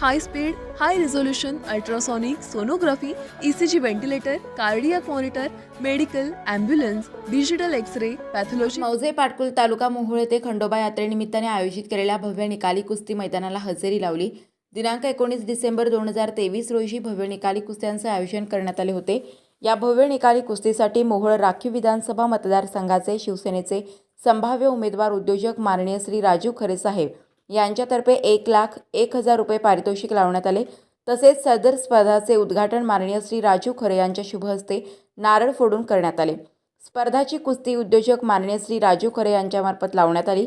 high speed high resolution ultrasonic sonography ECG ventilator cardiac monitor medical ambulance digital X ray pathology मौजे पाटकुल तालुका मोहोळ येथे खंडोबा यात्रेनिमित्ताने आयोजित केलेल्या भव्य निकाली कुस्ती मैदानाला हजेरी लावली. दिनांक एकोणीस डिसेंबर दोन हजार तेवीस रोजी भव्य निकाली कुस्त्यांचे आयोजन करण्यात आले होते. या भव्य निकाली कुस्तीसाठी मोहोळ राखीव विधानसभा मतदारसंघाचे शिवसेनेचे संभाव्य उमेदवार उद्योजक माननीय श्री राजू खरे साहेब यांच्यातर्फे एक लाख एक हजार रुपये पारितोषिक लावण्यात आले. तसेच सदर स्पर्धाचे उद्घाटन माननीय श्री राजू खरे यांच्या शुभ हस्ते नारळ फोडून करण्यात आले. स्पर्धाची कुस्ती उद्योजक माननीय श्री राजू खरे यांच्यामार्फत लावण्यात आली.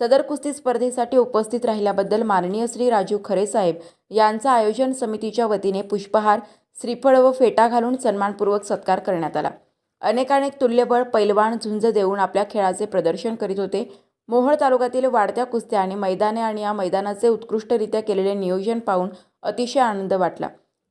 सदर कुस्ती स्पर्धेसाठी उपस्थित राहिल्याबद्दल माननीय श्री राजू खरे साहेब यांचा आयोजन समितीच्या वतीने पुष्पहार श्रीफळ व फेटा घालून सन्मानपूर्वक सत्कार करण्यात आला. अनेकानेक तुल्यबळ पैलवान झुंज देऊन आपल्या खेळाचे प्रदर्शन करीत होते. मोहोळ तालुक्यातील वाढत्या कुस्त्या आणि मैदाने आणि या मैदानाचे उत्कृष्टरित्या केलेले नियोजन पाहून अतिशय आनंद वाटला.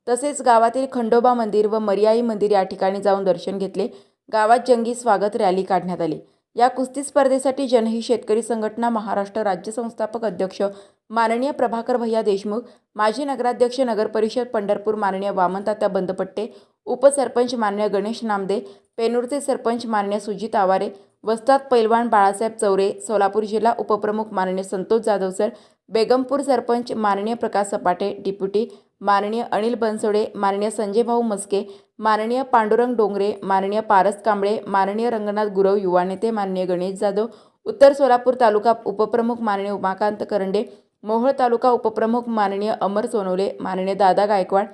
तसेच गावातील खंडोबा मंदिर व मर्याई मंदिर या ठिकाणी जाऊन दर्शन घेतले. गावात जंगी स्वागत रॅली काढण्यात आली. या कुस्ती स्पर्धेसाठी जनही शेतकरी संघटना महाराष्ट्र राज्य संस्थापक अध्यक्ष माननीय प्रभाकर भैया देशमुख माजी नगराध्यक्ष नगरपरिषद पंढरपूर माननीय वामनतात्या बंदपट्टे उपसरपंच माननीय गणेश नामदे पेनूरचे सरपंच माननीय सुजित आवारे वस्ताद पैलवान बाळासाहेब चौरे सोलापूर जिल्हा उपप्रमुख माननीय संतोष जाधव सर बेगमपूर सरपंच माननीय प्रकाश सपाटे डिप्युटी माननीय अनिल बनसोडे माननीय संजय भाऊ मस्के माननीय पांडुरंग डोंगरे माननीय पारस कांबळे माननीय रंगनाथ गुरव युवा नेते माननीय गणेश जाधव उत्तर सोलापूर तालुका उपप्रमुख माननीय उमाकांत करंडे मोहोळ तालुका उपप्रमुख माननीय अमर सोनवले माननीय दादा गायकवाड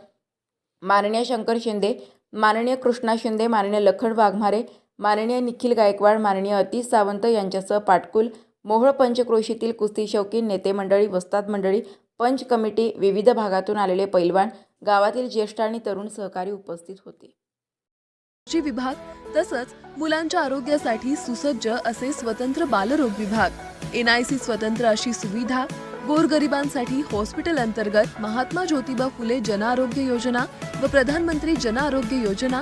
माननीय शंकर शिंदे माननीय कृष्णा शिंदे माननीय लखन वाघमारे माननीय निखिल गायकवाड माननीय अतिश सावंत यांच्यासह पाटकुल मोहळ पंचक्रोशीतील कुस्ती शौकीन नेते मंडळी वस्ताद मंडळी पंच कमिटी विविध भागातून आलेले पैलवान गावातील ज्येष्ठ आणि तरुण सहकारी उपस्थित होते. जी विभाग तसंच मुलांच्या आरोग्यासाठी सुसज्ज असे स्वतंत्र बालरोग विभाग एनआयसी स्वतंत्र अशी सुविधा गोरगरिबांसाठी हॉस्पिटल अंतर्गत महात्मा ज्योतिबा फुले जनआरोग्य योजना व प्रधानमंत्री जनआरोग्य योजना